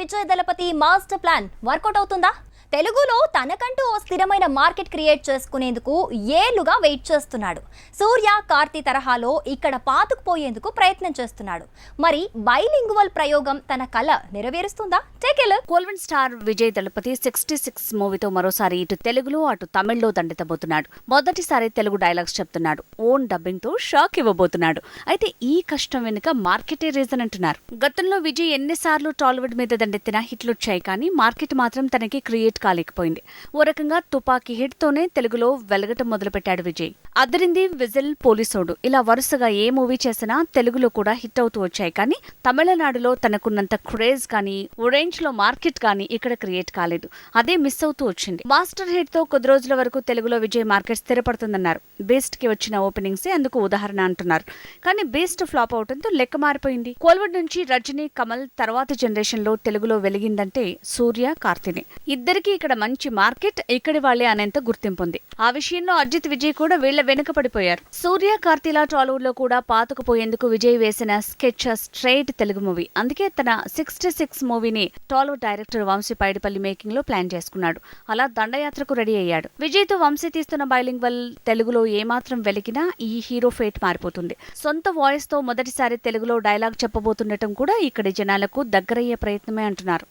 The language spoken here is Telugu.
Vijay Thalapathy master plan work out అవుతుందా? తెలుగులో తనకంటూ ఓ స్థిరమైన మార్కెట్ క్రియేట్ చేసుకునేందుకు ఏళ్ళుగా వెయిట్ చేస్తున్నాడు. సూర్య కార్తీ తరహాలో ఇక్కడ పాతుకుపోయేందుకు ప్రయత్నం చేస్తున్నాడు. మరి బైలింగువల్ ప్రయోగం తన కళ నెరవేరుస్తుందా? టేకెల్ కోల్వన్ star Vijay Thalapathy sixty six మూవీతో మరోసారి ఇటు తెలుగులో అటు తమిళ్ళో దండెత్తబోతున్నాడు మొదటిసారి తెలుగు డైలాగ్స్ చెప్తున్నాడు. ఓన్ డబ్బింగ్తో షాక్ ఇవ్వబోతున్నాడు. అయితే ఈ కష్టం వెనుక మార్కెటే రీజన్ అంటున్నారు. గతంలో విజయ్ ఎన్నిసార్లు టాలీవుడ్ మీద దండెత్తినా హిట్లు వచ్చాయి కానీ మార్కెట్ మాత్రం తనకి క్రియేట్ కాలేకపోయింది ఓ రకంగా తుపాకీ హిట్ తోనే తెలుగులో వెలగటం మొదలుపెట్టాడు విజయ్. అదిరింది విజిల్ పోలీసోడు. ఇలా వరుసగా ఏ మూవీ చేసినా తెలుగులో కూడా హిట్ అవుతూ వచ్చాయి. కానీ తమిళనాడులో తనకున్నంత క్రేజ్ కానీ రేంజ్లో మార్కెట్ కానీ ఇక్కడ క్రియేట్ కాలేదు. అదే మిస్ అవుతూ వచ్చింది. మాస్టర్ హిట్తో కొద్ది రోజుల వరకు తెలుగులో విజయ్ మార్కెట్ స్థిరపడుతుందన్నారు. బేస్ట్కి వచ్చిన ఓపెనింగ్స్ అందుకు ఉదాహరణ అంటున్నారు. కానీ బేస్ట్ ఫ్లాప్ అవడంతో లెక్క మారిపోయింది. కోల్వుడ్ నుంచి రజనీ కమల్ తర్వాత జనరేషన్లో తెలుగులో వెలిగిందంటే సూర్య కార్తినే. ఇద్దరికి ఇక్కడ మంచి మార్కెట్ ఇక్కడి వాళ్ళే అనేంత గుర్తింపు ఉంది. ఆ విషయంలో అజిత్ విజయ్ కూడా వీళ్ళ వెనుక పడిపోయారు సూర్య కార్తీలా టాలీవుడ్లో కూడా పాతుకుపోయేందుకు విజయ్ వేసిన స్కెచ్ స్ట్రైట్ తెలుగు మూవీ. అందుకే తన సిక్స్టీ సిక్స్ మూవీని టాలీవుడ్ డైరెక్టర్ వంశీ పైడిపల్లి మేకింగ్లో ప్లాన్ చేసుకున్నాడు. అలా దండయాత్రకు రెడీ అయ్యాడు. విజయ్తో వంశీ తీస్తున్న బైలింగ్ వల్ తెలుగులో ఏమాత్రం వెలికినా ఈ హీరో ఫేట్ మారిపోతుంది. సొంత వాయిస్తో మొదటిసారి తెలుగులో డైలాగ్ చెప్పబోతుండటం కూడా ఇక్కడి జనాలకు దగ్గరయ్యే ప్రయత్నమే అంటున్నారు.